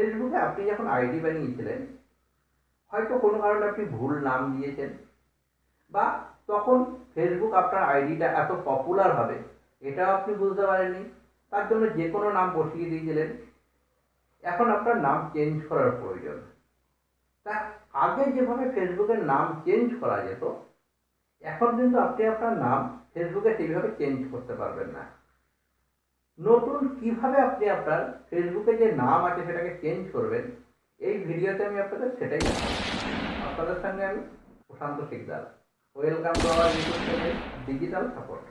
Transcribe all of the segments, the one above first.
ফেসবুকে আপনি যখন আইডি বানিয়েছিলেন, হয়তো কোনো কারণে আপনি ভুল নাম দিয়েছেন, বা তখন ফেসবুক আপনার আইডিটা এত পপুলার হবে, এটাও আপনি বুঝতে পারেননি, তার জন্য যে কোনো নাম বসিয়ে দিয়েছিলেন, এখন আপনার নাম চেঞ্জ করার প্রয়োজন। তা আগে যেভাবে ফেসবুকের নাম চেঞ্জ করা যেত, এখন কিন্তু আপনি আপনার নাম ফেসবুকে সেইভাবে চেঞ্জ করতে পারবেন না। নতুন কীভাবে আপনি আপনার ফেসবুকে যে নাম আছে সেটাকে চেঞ্জ করবেন, এই ভিডিওতে আমি আপনাদের সেটাই। আপনাদের সঙ্গে আমি Prashant Sikdar. Welcome to our YouTube channel digital support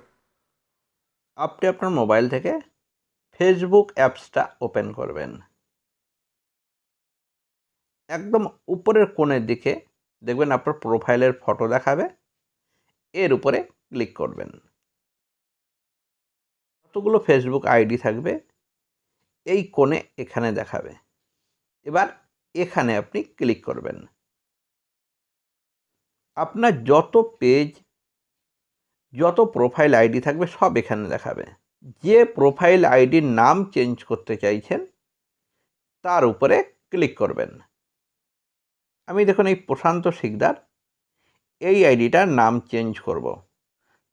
আপনি আপনার মোবাইল থেকে ফেসবুক অ্যাপসটা ওপেন করবেন। একদম উপরের কোণের দিকে দেখবেন আপনার প্রোফাইলের ফটো দেখাবে, এর উপরে ক্লিক করবেন। কতগুলো ফেসবুক আইডি থাকবে? এই কোণে এখানে দেখাবে। এবার এখানে আপনি ক্লিক করবেন। আপনার যত পেজ যত প্রোফাইল আইডি থাকবে সব এখানে দেখাবে। যে প্রোফাইল আইডির নাম চেঞ্জ করতে চাইছেন, তার উপরে ক্লিক করবেন। আমি দেখুন এই প্রশান্ত শিকদার, এই আইডিটার নাম চেঞ্জ করব।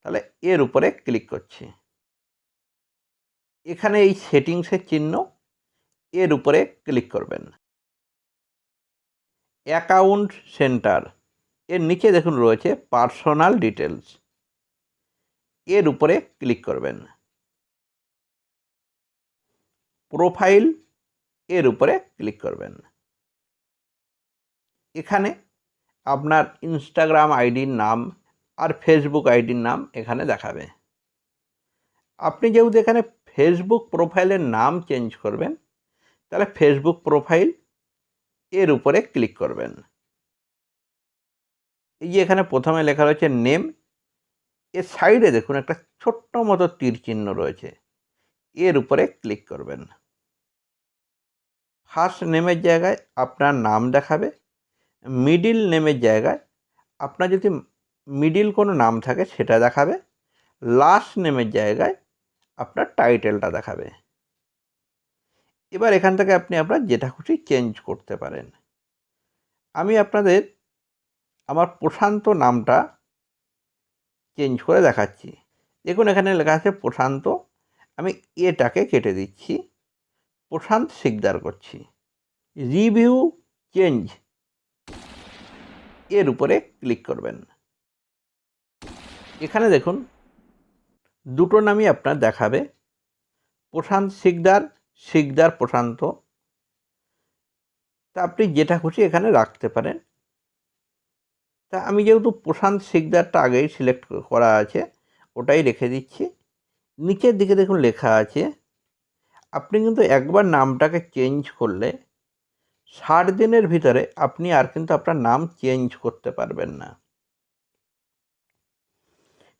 তাহলে এর উপরে ক্লিক করছি। এখানে এই সেটিংসের চিহ্ন এর উপরে ক্লিক করবেন। অ্যাকাউন্ট সেন্টার এর নিচে দেখুন রয়েছে পার্সোনাল ডিটেলস এর উপরে ক্লিক করবেন। প্রোফাইল এর উপরে ক্লিক করবেন। এখানে আপনার ইনস্টাগ্রাম আইডির নাম আর ফেসবুক আইডির নাম এখানে দেখাবে। আপনি যেহেতু এখানে ফেসবুক প্রোফাইলের নাম চেঞ্জ করবেন। তাহলে ফেসবুক প্রোফাইল এর উপরে ক্লিক করবেন। এই যে এখানে প্রথমে লেখা রয়েছে নেম এর সাইডে দেখুন একটা ছোট্ট মতো তীর চিহ্ন রয়েছে। এর উপরে ক্লিক করবেন। ফার্স্ট নেমের জায়গায় আপনার নাম দেখাবে। মিডিল নেমের জায়গায় আপনার যদি মিডিল কোনো নাম থাকে সেটা দেখাবে। লাস্ট নেমের জায়গায় আপনার টাইটেলটা দেখাবে। এবার এখান থেকে আপনি আপনার যেটা খুশি চেঞ্জ করতে পারেন। আমি আপনাদের আমার প্রশান্ত নামটা চেঞ্জ করে দেখাচ্ছি। দেখুন, এখানে লেখা আছে প্রশান্ত। আমি এটাকে কেটে দিচ্ছি। প্রশান্ত শিকদার করছি। রিভিউ চেঞ্জ এর উপরে ক্লিক করবেন। এখানে দেখুন দুটো নামই আপনার দেখাবে। প্রশান্ত শিকদার শিকদার প্রশান্ত। তা আপনি যেটা খুশি এখানে রাখতে পারেন। তা আমি যেহেতু প্রশান্ত শিকদারটা আগেই সিলেক্ট করা আছে, ওটাই রেখে দিচ্ছি। নিচের দিকে দেখুন লেখা আছে, আপনি কিন্তু একবার নামটাকে চেঞ্জ করলে ষাট দিনের ভিতরে আপনি আর কিন্তু আপনার নাম চেঞ্জ করতে পারবেন না।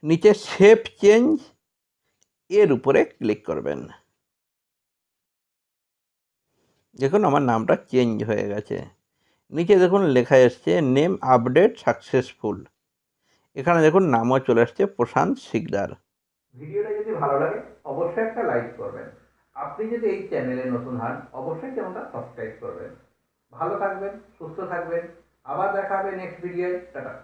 নিচে সেভ চেঞ্জ এর উপরে ক্লিক করবেন। দেখুন আমার নামটা চেঞ্জ হয়ে গেছে। নিচে দেখুন লেখা এসছে নেম আপডেট সাকসেসফুল এখানে দেখুন নামও চলে আসছে প্রশান্ত শিকদার। ভিডিওটা যদি ভালো লাগে, অবশ্যই একটা লাইক করবেন। আপনি যদি এই চ্যানেলে নতুন হন, অবশ্যই চ্যানেলটা সাবস্ক্রাইব করবেন। ভালো থাকবেন, সুস্থ থাকবেন। আবার দেখা হবে নেক্সট ভিডিওয় টাটা।